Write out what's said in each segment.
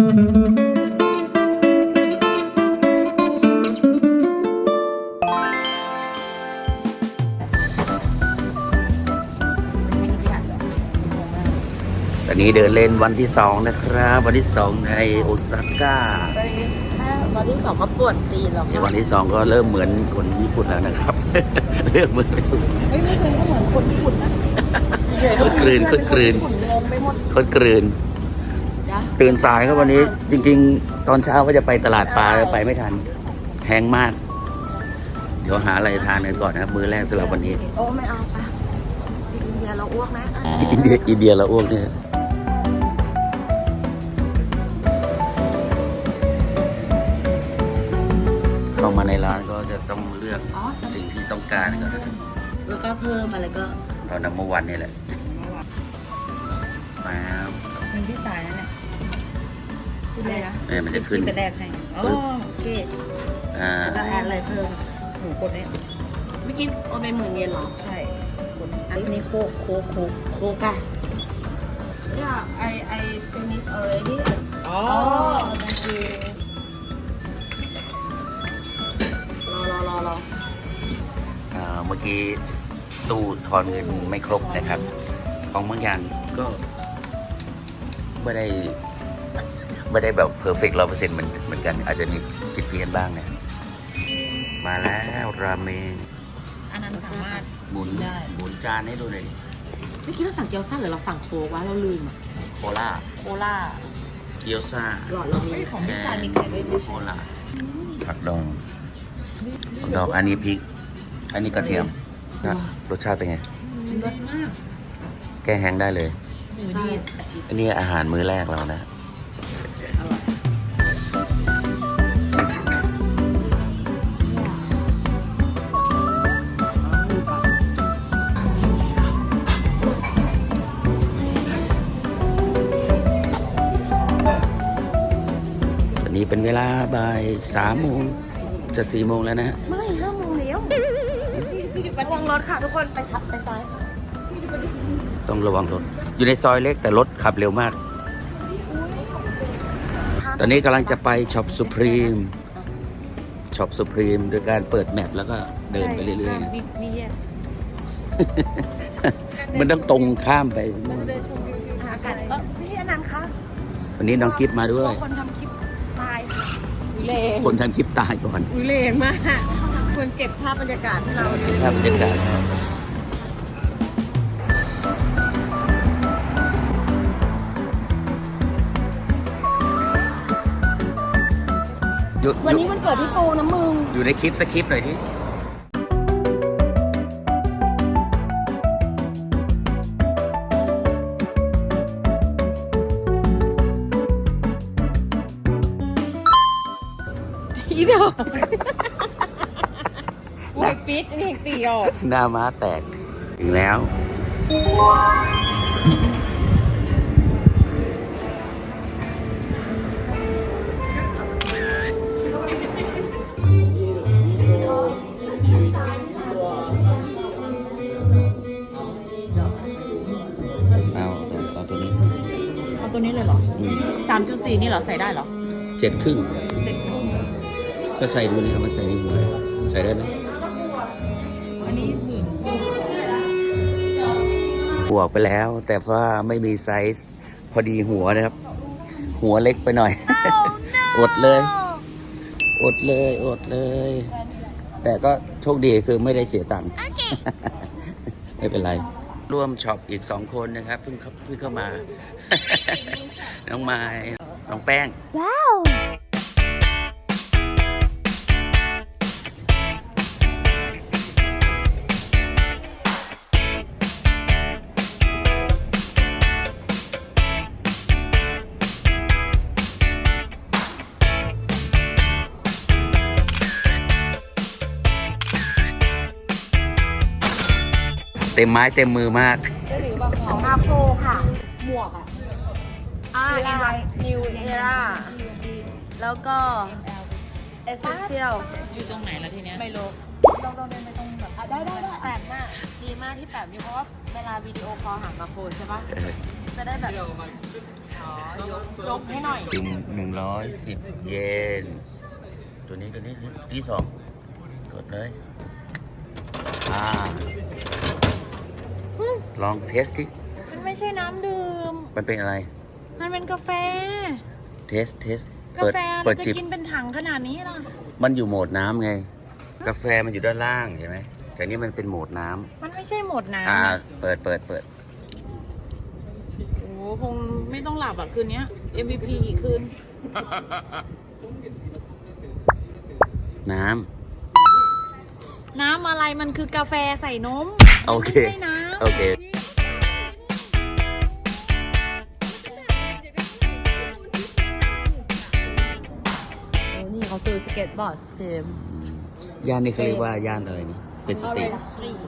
ตอนนี้เดินเล่นวันที่สองนะครับ วันที่สองในโอซาก้าวันที่สองก็ปวดตีนหรอกในวันที่สองก็เริ่มเหมือนคนญี่ปุ่นแล้วนะครับ เริ่มเหมือนไม่ถูกเฮ้ยไม่เคยเหมือนคนญี่ปุ่นนะคดกลืนคดกลืนญี่ปุ่นงงไปหมดคดกลืนนะ ตื่นสายครับวันนี้จริง ๆ ตอนเช้าก็จะไปตลาดปลาไปไม่ทันแพงมาก เดี๋ยวหาอะไรทานกันก่อนนะครับมื้อแรกสำหรับวันนี้ โอ้ไม่เอาปะอินเดียเราอ้วกไหมอะอินเดียอินเดียละอ้วกเนี่ยเข้ามาในร้านก็จะต้องเลือกอ๋อสิ่งที่ต้องการก่อนนะครับแล้วก็เพิ่มอะไรก็เรานำมาวันนี่แหละมามันที่สายนั่นแหละ พูดเลยนะเนี่ยมันจะขึ้น กระแดกให้อ๋อปึ๊บ โอเคอ่าแล้วก็แอดอะไรเพิ่มหมูกดเนี่ยเมื่อกี้โอนไปหมื่นเยนเหรอ ใช่กดอันนี้โคกโคกโคกโคกอะ Yeah I I finish already อ๋อ thank you รอรอรอรออ่าเมื่อกี้ตู้ทอนเงินไม่ครบนะครับ ของบางอย่างก็ไม่ได้ ไม่ได้แบบเพอร์เฟกต์ร้อเปอร์เซ็นต์เหมือนเหมือนกัน อาจจะมีผิดเพี้ยนบ้างนะมาแล้วราเมงอันนั้นสามารถ หมุนได้ หมุนจานให้ดูหน่อยดิเมื่อกี้เราสั่งเกี๊ยวซ่าหรือเราสั่งโค้กวะเราลืมอะโคล่าโคล่าเกี๊ยวซ่าหลอดเรามีเฮ้ยของแทพี่สายนมีไข่ด้วยไม่โคใช่ล่าผักดองผักดองอันนี้พริก อันนี้กระเทียมนะรสชาติเป็นไง รสมากแก้แห้งได้เลยหมูดีอันนี้อาหารมื้อแรกเรานะ เป็นเวลาบ่ายสามโมงจะสี่โมงแล้วนะฮะไม่ห้าโมงแล้วพี่อยู่ประวงรถค่ะทุกคนไปชัดไปซ้าย ต้องระวังรถ อยู่ในซอยเล็กแต่รถขับเร็วมาก ตอนนี้กำลังจะไปช็อปสุพรีมช็อปสุพรีมโดยการเปิดแมปแล้วก็เดินไปเรื่อยๆนะนี่นี่แยกมันต้องตรงข้ามไปนู่นเดินชมวิวทิวทัศน์กันเออพี่อนันต์คะวันนี้น้องกิฟมาด้วยคนทำคลิปตายค่ะ เลงคนทำคลิปตายก่อนอุ้ยเลงมากควรเก็บภาพบรรยากาศให้เราภาพบรรยากาศอยู่วันนี้มันเกิดที่ปูนะมึง อยู่ในคลิปสคริปต์หน่อยที่ อีดอกโอ้ยปิดนี่ตีออกหน้าม้าแตก ถึงแล้ว เอาเอาตัวนี้เอาตัวนี้เลยเหรออืมสามจุดสี่นี่เหรอ ใส่ได้เหรอ เจ็ดครึ่งเจ็ดครึ่ง ก็ใส่ดูนี่เอามาใส่ในหัวใส่ได้ไหมอันนี้หมื่นบวกไปแล้ว แต่ว่าไม่มีไซส์พอดีหัวนะครับ หัวเล็กไปหน่อย อดเลย อดเลย อดเลย แต่ก็โชคดีคือไม่ได้เสียตังค์ไม่เป็นไร ร่วมช็อปอีกสองคนนะครับเพิ่งเข้าเพิ่งเข้ามา น้องไม้น้องแป้งเต็มไม้เต็มมือมาก ของมาโฟค่ะ หมวกอะอ่าเอ็นไวนิวเอร่าแล้วก็เอเซนเชียลอยู่ตรงไหนล่ะทีเนี้ย ไม่รู้ลองลองเดินไปตรงแบบได้ได้ได้แปมน่ะดีมากที่แปมอยู่เพราะว่าเวลาวิดีโอคอลหามาโฟใช่ปะเออจะได้แบบอ๋อยกยกให้หน่อยจุ่มหนึ่งร้อยสิบเยน ตัวนี้ตัวนี้ที่สองกดเลย อ่า ลองเทสดิมันไม่ใช่น้ำดื่ม มันเป็นอะไร มันเป็นกาแฟ เทสเทสกาเปิดแฟเปิดจะจิบ กินเป็นถังขนาดนี้ล่ะมันอยู่โหมดน้ำไง กาแฟมันอยู่ด้านล่างเห็นไหมแต่นี่มันเป็นโหมดน้ำมันไม่ใช่หมดน้อ่าำอะเปิดเปิดเปิด โอ้คงไม่ต้องหลับอะ คืนเนี้ย MVP อีกคืน น้ำ น้ำอะไรมันคือกาแฟใส่นมโอเคไม่ใช่น้ำโอเค นี่เขาซื้อสเก็ตบอร์ดสเปมย่านนี้เขาเรียกว่าย่านอะไรนี่เป็นสตรีท Street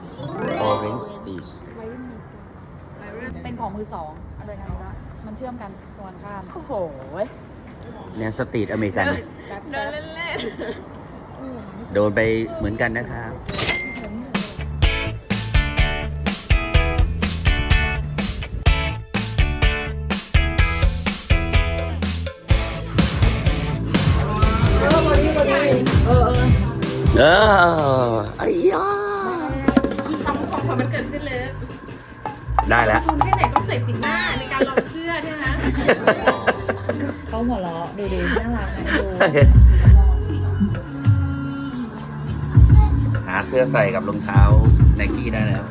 Orange Street เป็นของมือสองอะไรนะวะมันเชื่อมกันตรงข้าม โอ้โห เนี่ยสตรีทอเมริกัน เดินเล่น โดนไปเหมือนกันนะครับเออไอ้ยาทำของขวัญมันเกิดขึ้นเลยได้แล้วคุณแค่ไหนต้องใส่สีหน้าในการลองเสื้อใช่ไหมเขาหัวเราะดูดิน่ารักนะดู สื้อใส่กับรองเท้าไนกี้ได้แล้ว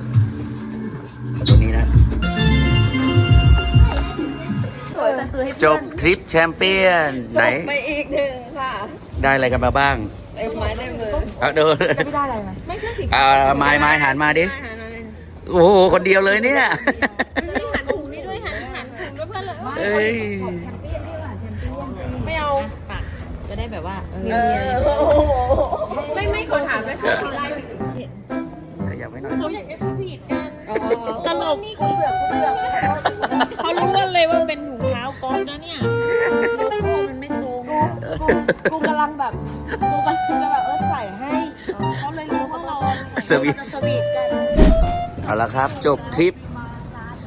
เอาตัวนี้นะสวยแต่ซื้อให้จเพื่บทริปแชมเปี้ยนไหนไปอีกหนึ่งค่ะ ได้อะไรกันมาบ้างเต็มไม้เต็มมือเอาดูจะไม่ได้อะไรไหมไม่ใช่สีเอาไม้ไม้หันมาดิหันมาเลยโอ้โหคนเดียวเลยเนี่ยนี่หันถุงนี่ด้วยหันหันถุงด้วยเพื่อนเลยเอ้ยไม่เอาปากจะได้แบบว่าเอเอออไม่ไม่คนถามไม่คนไล่ขยับไว้หน่ อยเขาอยากจะสวีทกันตลกนี่เขาเสือกเขาเสือกเขารู้กันเลยว่าเป็นถุงเท้ากอล์ฟนะเนี่ยโลโก้มันไม่ตรงกูกูกำลังแบบกูกำลังจะแบบเออใส่ให้เขาเลยรู้ว่าเราสวีทจะสวีทกันเอาละครับ จบทริป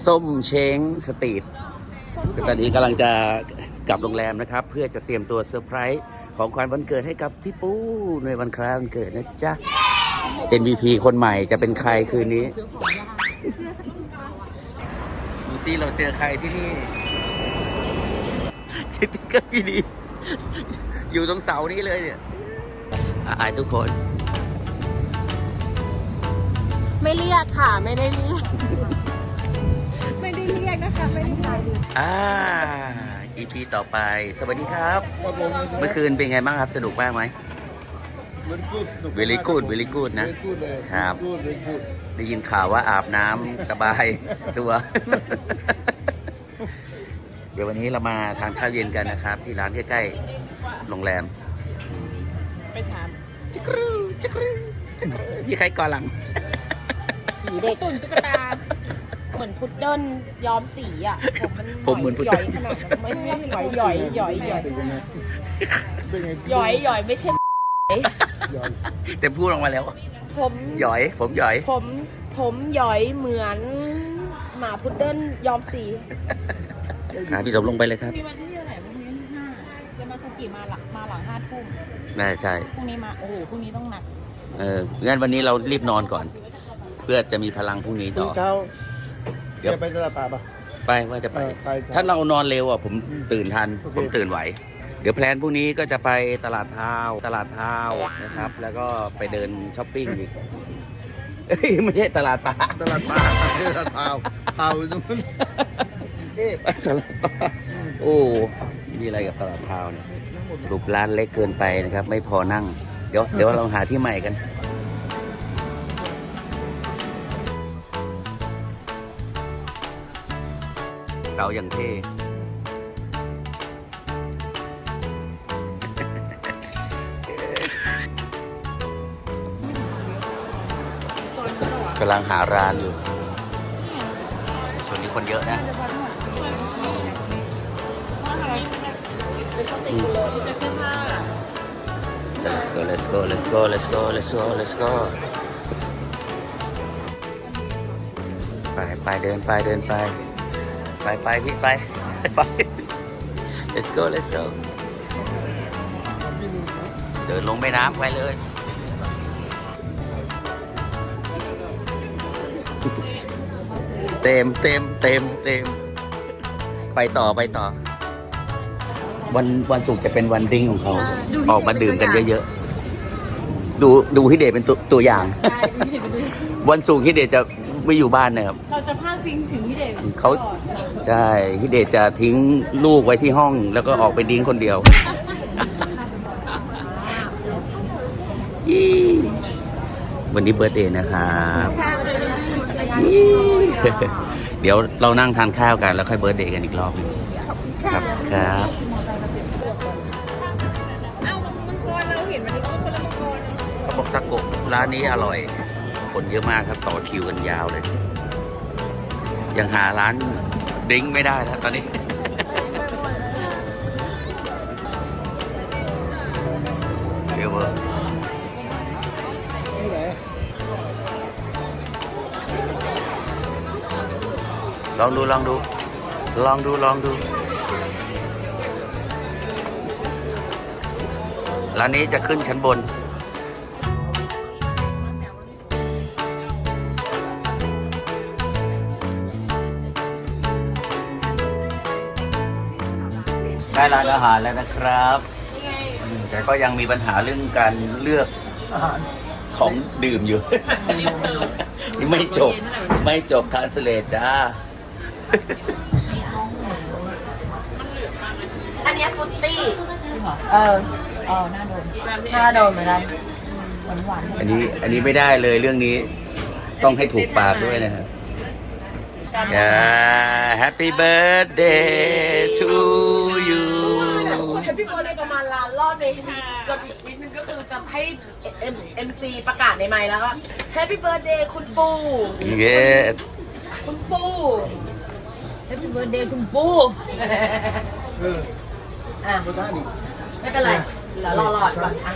ส้มเช้งสตรีทคือตอนนี้กำลังจะกลับโรงแรมนะครับ เพื่อจะเตรียมตัวเซอร์ไพรส์ของขวัญวันเกิดให้กับพี่ปูในวันคล้ายวันเกิดนะจ๊ะ MVP คนใหม่จะเป็นใครคืนนี้ ดูซิเราเจอใครที่นี่ชิติกเกอร์พี่ดี อยู่ตรงเสานี้เลยเนี่ยอายทุกคน ไม่เรียกค่ะ ไม่ได้เรียก ไม่ได้เรียกนะคะ ไม่ได้เรียกอ่า EP ต่อไป สวัสดีครับ เมื่อคืนเป็นไงบ้างครับ สนุกมากไหม Very good very good นะครับ ได้ยินข่าวว่าอาบน้ำสบายตัว เดี๋ยววันนี้เรามาทานข้าวเย็นกันนะครับ ที่ร้านใกล้ๆโรงแรมไปถามจักรูจักรูจักรูมีใครก่อนหลังสีเด็กตุ่นตุ๊กตาเหมือนพุดเดิ้ลย้อมสีอะ ผมเหมือนพุดหเดิ้ย่ลอยขนาดนั้นไม่ใช่หย่อยหย่อยหย่อยหย่อยหย่อยหย่อยไม่ใช่ แต่พูดออกมาแล้ว ผมหยอย ผมหยอย ผมผมหย่อยเหมือนหมาพุดเดิ้ลย้อมสีครับพี่สมลงไปเลยครับ มีวันที่เท่าไหร่พรุ่งนี้ห้าจะมาสกิมาหลังมาหลังห้าทุ่มน่าใช่พรุ่งนี้มาโอ้โหพรุ่งนี้ต้องหนักเอองั้นวันนี้เรารีบนอนก่อน เพื่อจะมีพลังพรุ่งนี้ต่อเช้าเดี๋ยวจะไปตลาดป่าปะไปว่าจะไปเออไปครับถ้าเรานอนเร็วอะผมตื่นทันโอเคผมตื่นไหวเดี๋ยวแพลนพรุ่งนี้ก็จะไปตลาดพร้าวตลาดพร้าวนะครับ แล้วก็ไปเดินช้อปปิ้งอีกเอ้ยไม่ใช่ตลาดปลาตลาดป่าตลาดเปล่าเปล่าอยู่ตรงนู้นเอ๊ะตลาดปลาโอ้มีอะไรกับตลาดพร้าวเนี่ยรูปร้านเล็กเกินไปนะครับ ไม่พอนั่ง เดี๋ยวเดี๋ยวเราหาที่ใหม่กันเสาอย่างเท่ กำลังหาร้านอยู่ ส่วนนี้คนเยอะนะ Let's go let's go let's go let's go let's go let's go ไปไปเดินไปเดินไป ไปไปพี่ไปไป let's go let's go เดินลงแม่น้ำไปเลย เต็มเต็มเต็มเต็มไปต่อไปต่อ วันวันศุกร์จะเป็นวันดริ้งของเขา ออกมาดื่มกันเยอะๆดูดูฮิเดชเป็นตัวตัวอย่างวันศุกร์ฮิเดชจะไม่อยู่บ้านนะครับเราจะพาดพิงถึงพี่เด็กเขาใช่ฮิเดชจะทิ้งลูกไว้ที่ห้อง แล้วก็ออกไปดิ้งคนเดียวยี่วันนี้เบิร์ดเดย์นะครับยี่ เดี๋ยวเรานั่งทานข้าวกันแล้วค่อยเบิร์ดเดย์กันอีกรอบหนึ่งครับครับเอ้ามังกรเราเห็นวันนี้ก็คนละมังกรเขาบอกทาโกะร้านนี้อร่อย คนเยอะมากครับต่อคิวกันยาวเลย ยังหาร้านดริ้งไม่ได้แล้วตอนนี้เดี๋ยวเวอร์ ลองดูลองดู ลองดูลองดู ร้านนี้จะขึ้นชั้นบน ได้ร้านอาหารแล้วนะครับอืมแต่ก็ยังมีปัญหาเรื่องการเลือกอาหารของดื่มอยู่นี่ไม่จบ ไม่จบทานสเลตจ้า อันเนี้ยฟรุตตี้ เออเออน่าโดนน่าโดนเหมือนกันหวานหวานอันนี้อันนี้ไม่ได้เลยเรื่องนี้ต้องให้ถูกปากด้วยนะครับ Yeah, Happy birthday to you แฮปปี้เบิร์ดเดย์ประมาณล้านรอบในกดนิดนึงก็คือจะให้เอ็มเอ็มซีประกาศในไมค์แล้วก็แฮปปี้เบิร์ดเดย์คุณปู่ Yes คุณปู่ แฮปปี้เบิร์ดเดย์คุณปูเอออะก็ได้นี่ไม่เป็นไรเดี๋ยวรอหลอดก่อนอะ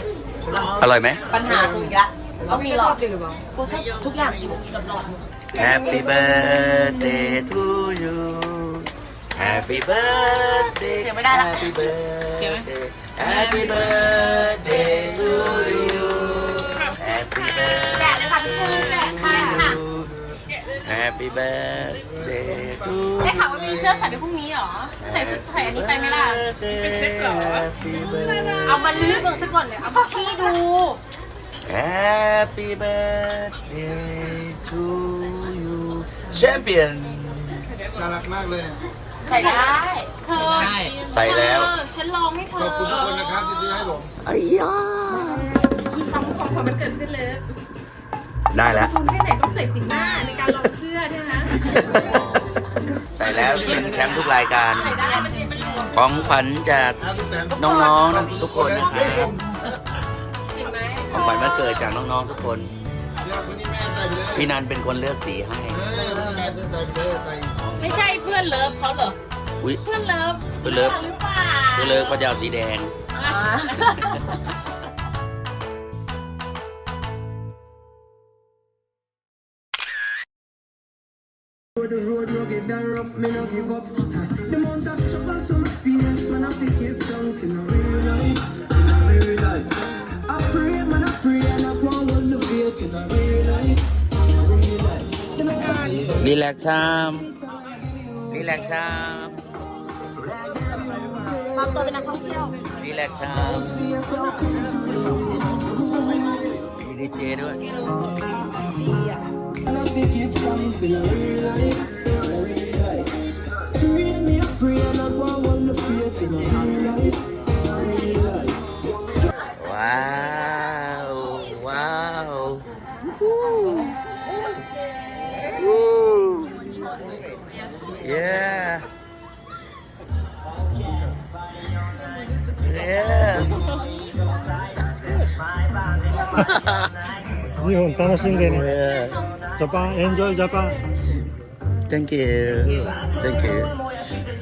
อร่อยไหม ปัญหาคุอีกละต้องมีหลอดดื่มกูชอบทุกอย่างกินกับหลอด Happy birthday to you Happy birthday เสียงไม่ได้ละ Happy birthday Happy birthday to you Happy แกะเลยค่ะพี่ปูแกะค่ะ birthday Happy birthday to ได้ข่าวว่ามีเสื้อใส่ในพรุ่งนี้เหรอ ใส่ชุดใส่อันนี้ไปไหมล่ะ เป็นเซ็ตเหรอ Happy birthday เอามาลื้อเบิ่งซะก่อนเลยเอามาขี้ดู Happy birthday to you Champion น่ารักมากเลย ใส่ได้ เธอใส่แล้วเออฉันลองให้เธขออบคุณทุกคนนะครับที่ซื้อให้ผมไอ้ยา ทำของขวัญมันเกิดขึ้นเลย ได้แล้ว คุณแค่ไหนต้องใส่ติดหน้าในการลองเสื้อใช่ไหมใส่แล้วเป็นแชมป์ทุกรายการใส่ได้มันเป็นมันรวมของขวัญจากอาทุกแสนน้องๆนะทุกคนนะคให้ผรับมจริงไหมของขวัญวันเกิดจากน้องๆทุกคนเดี๋ยววันนี้แม่ใส่ไปเลยพี่นันเป็นคนเลือกสีให้เออแม่ใส่ไปเลยใส่ไม่ใช่เพื่อนเลิฟเขาเหรออุ้ยเพื่อนเลิฟเพื่อนเลิฟหรือเปล่าเพื่อนเลิฟเขาจะเอาสีแดง me no give up. The amount of struggle, so my feelings, man, I feel give thanks in a real life, in a real life. I pray, man, I pray, and I go on the faith in a real life, in a real life. The amount of รีแลกซ์ชามรีแลกซ์ชามปลอมตัวเป็นนักท่องเที่ยวรีแลกซ์ชาม fear talking to you, มีดีเจด้วย and I feel give thanks in a real life, Wow! Wow! Woo! Woo! Yeah! Yes! 日本楽しんでね。Japan, enjoy Thank you.